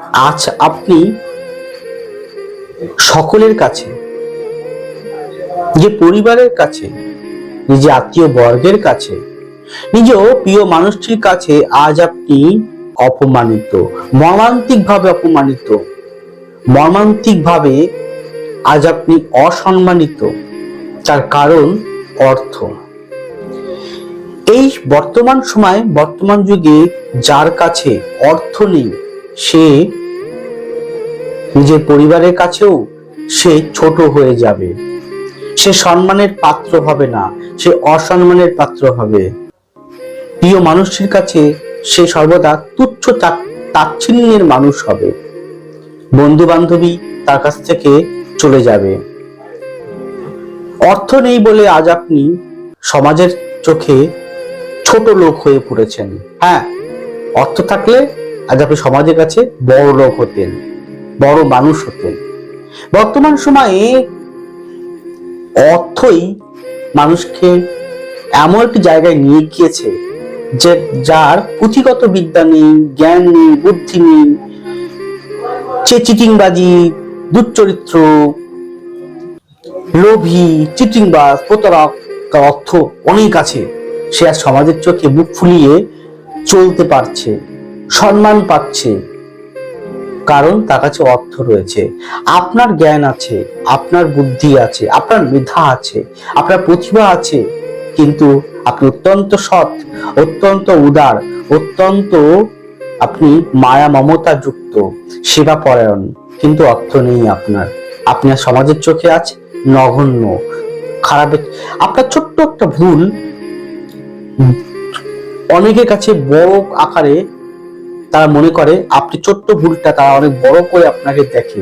আজ আপনি সকলের কাছে যে পরিবারের কাছে নিজে আত্মীয় বর্গের কাছে, নিজ প্রিয় মানুষটির কাছে আজ আপনি অপমানিত মর্মান্তিক ভাবে অপমানিত মর্মান্তিক ভাবে আজ আপনি অসম্মানিত, তার কারণ অর্থ। এই বর্তমান সময়, বর্তমান যুগে যার কাছে অর্থ নেই সে নিজের পরিবারের কাছেও সে ছোট হয়ে যাবে। সে সম্মানের পাত্র হবে না, সে অসম্মানের পাত্র হবে। প্রিয় মানুষটির কাছে সে সর্বদা তুচ্ছ তা- তাচ্ছিল্যের মানুষ হবে। বন্ধু বান্ধবী তার কাছ থেকে চলে যাবে। অর্থ নেই বলে আজ আপনি সমাজের চোখে ছোট লোক হয়ে পড়েছেন। হ্যাঁ অর্থ থাকলে আজ আপনি সমাজের কাছে বড় লোক হতেন, বড় মানুষ হতেন। বর্তমান সময়ে অর্থই মানুষকে এমন একটি জায়গায় নিয়ে গিয়েছে যে যার পুঁথিগত বিদ্যা নেই, জ্ঞান নেই, বুদ্ধি নেই, সে চিটিংবাজি, দুশ্চরিত্র, লোভী, চিটিংবাজ, প্রতারক, তার অর্থ অনেক আছে। সে আর সমাজের চোখে মুখ ফুলিয়ে চলতে পারছে। সম্মান পাচ্ছে। কারণ তার কাছে অর্থ রয়েছে। আপনার জ্ঞান আছে, আপনার বুদ্ধি আছে, আপনার মেধা আছে, আপনার প্রতিভা আছে। কিন্তু আপনি অত্যন্ত সৎ, অত্যন্ত উদার, অত্যন্ত আপনি মায়া মমতা যুক্ত, সেবা পরায়ণ। কিন্তু অর্থ নেই আপনার। আপনার সমাজের চোখে আছে নগণ্য খারাপ আপনার ছোট্ট একটা ভুল, অনেকের কাছে বড় আকারে তারা মনে করে, আপনি ছোট্ট ভুলটা তারা অনেক বড় করে আপনাকে দেখে।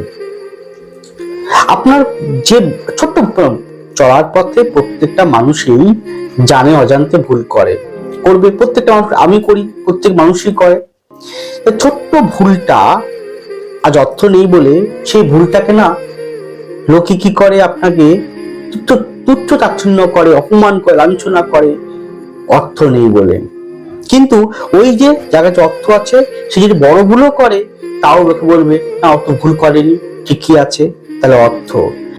আপনার যে ছোট্ট চলার পথে প্রত্যেকটা মানুষই জানে, অজান্তে ভুল করে। করবে, প্রত্যেকটা মানুষ, আমি করি, প্রত্যেক মানুষই করে। ছোট্ট ভুলটা আজ অর্থ নেই বলে সেই ভুলটাকে না লোকে কি করে আপনাকে তুচ্ছ তুচ্ছ তাচ্ছন্য করে, অপমান করে, লাঞ্ছনা করে? অর্থ নেই বলে। কিন্তু ওই যে যার অর্থ আছে, সে যদি বড় ভুলও করে, তাও লোকে বলবে, না অত ভুল করেনি। ঠিকই আছে? তাহলে অর্থ।